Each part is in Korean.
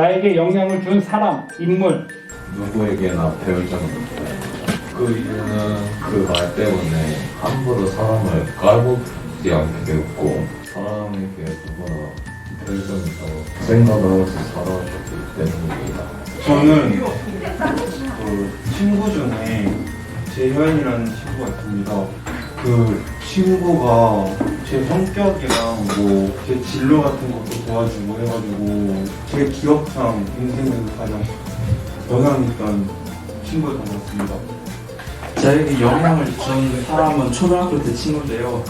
나에게 영향을 준 사람, 인물. 누구에게나 배울 점은. 그 이유는 그 말 때문에 함부로 사람을 깔보지 않게 되었고 사람에게 누구나 배울 점이 있다고 생각을 해서 살아왔기 때문입니다. 저는 그 친구 중에 재현이라는 친구가 있습니다. 그 친구가 제 성격이랑 뭐 제 진로 같은 것도 도와주고 해가지고 제 기억상 인생에서 가장 있던 친구였던 것 같습니다. 저에게 영향을 준 사람은 초등학교 때 친구인데요.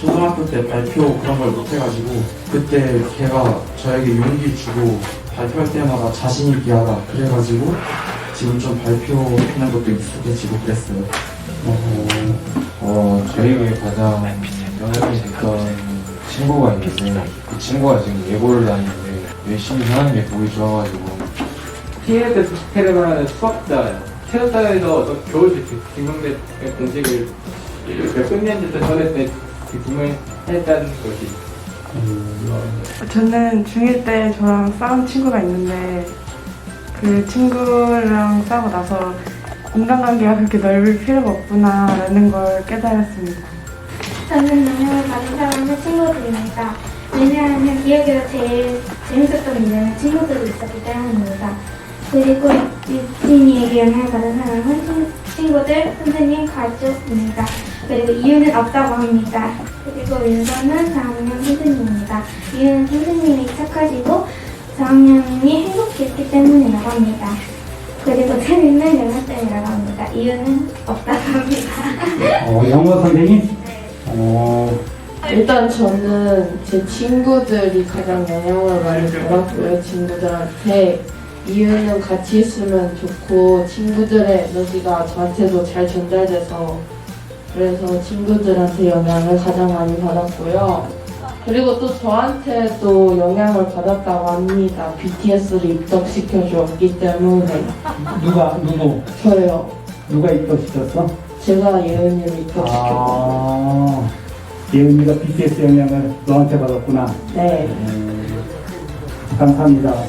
초등학교 때 발표 그런 걸 못해가지고 그때 걔가 저에게 용기 주고 발표할 때마다 자신 있게 하라 그래가지고 지금 좀 발표하는 것도 익숙해지고 그랬어요. 어, 어, 저에게 가장 됐던 친구가 있는데 그 친구가 지금 예고를 다니는데 열심히 하는 게 보기 좋아가지고 TA에서 스케르만하는 수학자예요. 테스트에서 겨울 증명대 공식을 몇 년째 전에 때 증명했다는 것이 저는 중1 때 저랑 싸운 친구가 있는데 그 친구랑 싸우고 나서 인간관계가 그렇게 넓을 필요가 없구나라는 걸 깨달았습니다. 저는 영향을 받은 사람은 친구들입니다. 왜냐하면 기억에서 제일 재밌었던 일은 친구들이 있었기 때문입니다. 그리고 유진이에게 영향을 받은 사람은 친- 친구들, 선생님, 가족입니다. 그리고 이유는 없다고 합니다. 그리고 윤서는 4학년 선생님입니다. 이유는 선생님이 착하시고 4학년이 행복했기 때문이라고 합니다. 그리고 재밌는 영화쌤이라고 합니다. 이유는 없다고 합니다. 어, 영어 선생님? 어, 일단 저는 제 친구들이 가장 영향을 많이 받았고요. 친구들한테 이유는 같이 있으면 좋고 친구들의 에너지가 저한테도 잘 전달돼서 그래서 친구들한테 영향을 가장 많이 받았고요. 그리고 또 저한테도 영향을 받았다고 합니다. BTS를 입덕시켜 주었기 때문에 누가, 누구? 저요. 누가 입덕시켰어? 제가 예은이를 입덕시켰거든요. 아, 예은이가 BTS 영향을 너한테 받았구나. 네. 감사합니다.